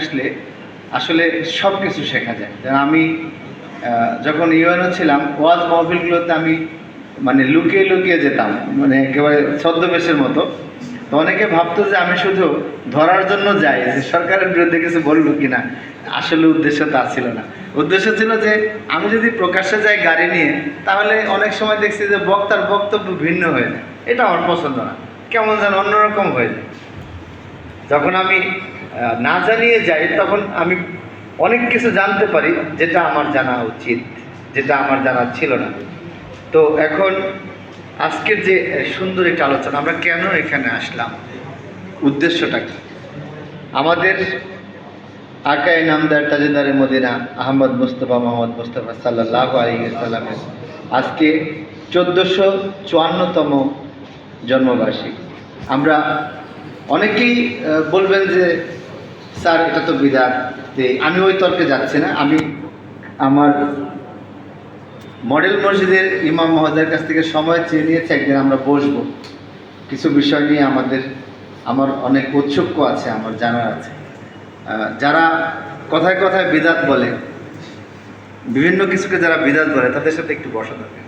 আসলে আসলে সব কিছু শেখা যায়। আমি যখন ইউএনও ছিলাম, ওয়াজ মহফিলগুলোতে আমি মানে লুকিয়ে লুকিয়ে যেতাম মানে একেবারে ছদ্মবেশের মতো। তো অনেকে ভাবতো যে আমি শুধু ধরার জন্য যাই, যে সরকারের বিরুদ্ধে কিছু বলল কিনা। আসলে উদ্দেশ্য তা ছিল না। উদ্দেশ্য ছিল যে আমি যদি প্রকাশ্যে যাই গাড়ি নিয়ে, তাহলে অনেক সময় দেখছি যে বক্তার বক্তব্য ভিন্ন হয়ে যায়। এটা আমার পছন্দ না। কেমন যেন অন্যরকম হয়ে যায়। যখন আমি না জানিয়ে যাই, তখন আমি অনেক কিছু জানতে পারি, যেটা আমার জানা উচিত, যেটা আমার জানা ছিল না। তো এখন আজকের যে সুন্দর একটা আলোচনা, আমরা কেন এখানে আসলাম? উদ্দেশ্যটা কি? আমাদের আকাই নামদার তাজেদারে মদিনা, আহমদ মুস্তফা মোহাম্মদ মুস্তফা সাল্লাহ আলী সাল্লামের আজকে চোদ্দোশো চুয়ান্নতম জন্মবার্ষিকী। আমরা অনেকেই বলবেন যে স্যার, এটা তো বিদাত আমি ওই তর্কে যাচ্ছি না। আমি আমার মডেল মসজিদের ইমাম মহোদয়ের কাছ থেকে সময় চেয়ে নিয়েছে, একদিন আমরা বসবো। কিছু বিষয় নিয়ে আমাদের, আমার অনেক ঔৎসুক্য আছে, আমার জানার আছে। যারা কথায় কথায় বিদাত বলে, বিভিন্ন কিছুকে যারা বিদাত বলে, তাদের সাথে একটু বসা থাকে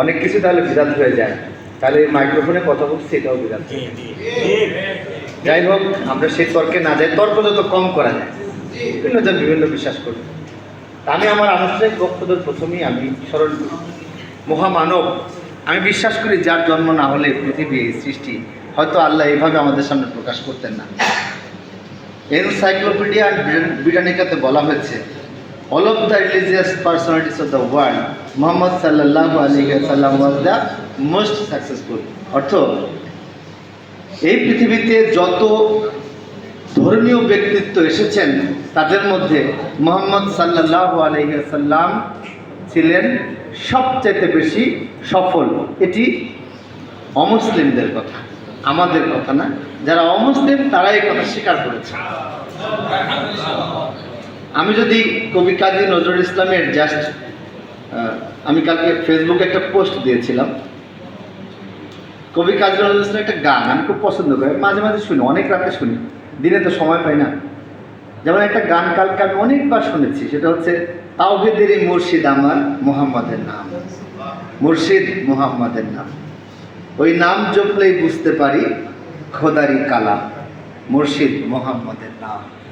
অনেক কিছু তাহলে বিদাত হয়ে যায়। তাহলে মাইক্রোফোনে কথা বলছি, এটাও বিদাত। যাই হোক, আমরা সেই তর্কে না যাই, তর্ক যত কম করা যায়, বিভিন্ন জন বিভিন্ন বিশ্বাস করি আমি আমার আনুষ্ঠানিক বক্তব্যের প্রথমেই আমি স্মরণ করি। মহামানব, আমি বিশ্বাস করি যার জন্ম না হলে পৃথিবী সৃষ্টি, হয়তো আল্লাহ এইভাবে আমাদের সামনে প্রকাশ করতেন না। এনসাইক্লোপিডিয়া ব্রিটানিকাতে বলা হয়েছে all of the religious personalities of the world Mohammad সাল্লাহ আলী সাল্লাম দ্য মোস্ট সাকসেসফুল অর্থ এই পৃথিবীতে যত ধর্মীয় ব্যক্তিত্ব এসেছেন, তাদের মধ্যে মোহাম্মদ সাল্লাহ আলহিসাল্লাম ছিলেন সবচাইতে বেশি সফল। এটি অমুসলিমদের কথা, আমাদের কথা না। যারা অমুসলিম তারা এই কথা স্বীকার করেছে। আমি যদি কবি কাজী নজরুল ইসলামের জাস্ট আমি কালকে ফেসবুকে একটা পোস্ট দিয়েছিলাম। কবি কাজী নজরুল ইসলামের একটা গান, আমি খুব পছন্দ করি। মাঝে মাঝে শুনি, অনেক রাতে শুনি। দিনে তো সময় পাই না। যেমন একটা গান কালকে আমি অনেকবার শুনেছি, সেটা হচ্ছে, তাওহিদের মুর্শিদ আমার মোহাম্মদের নাম। মুর্শিদ মোহাম্মদের নাম। ওই নাম জপলেই বুঝতে পারি খোদারি কালাম, মুর্শিদ মোহাম্মদের নাম।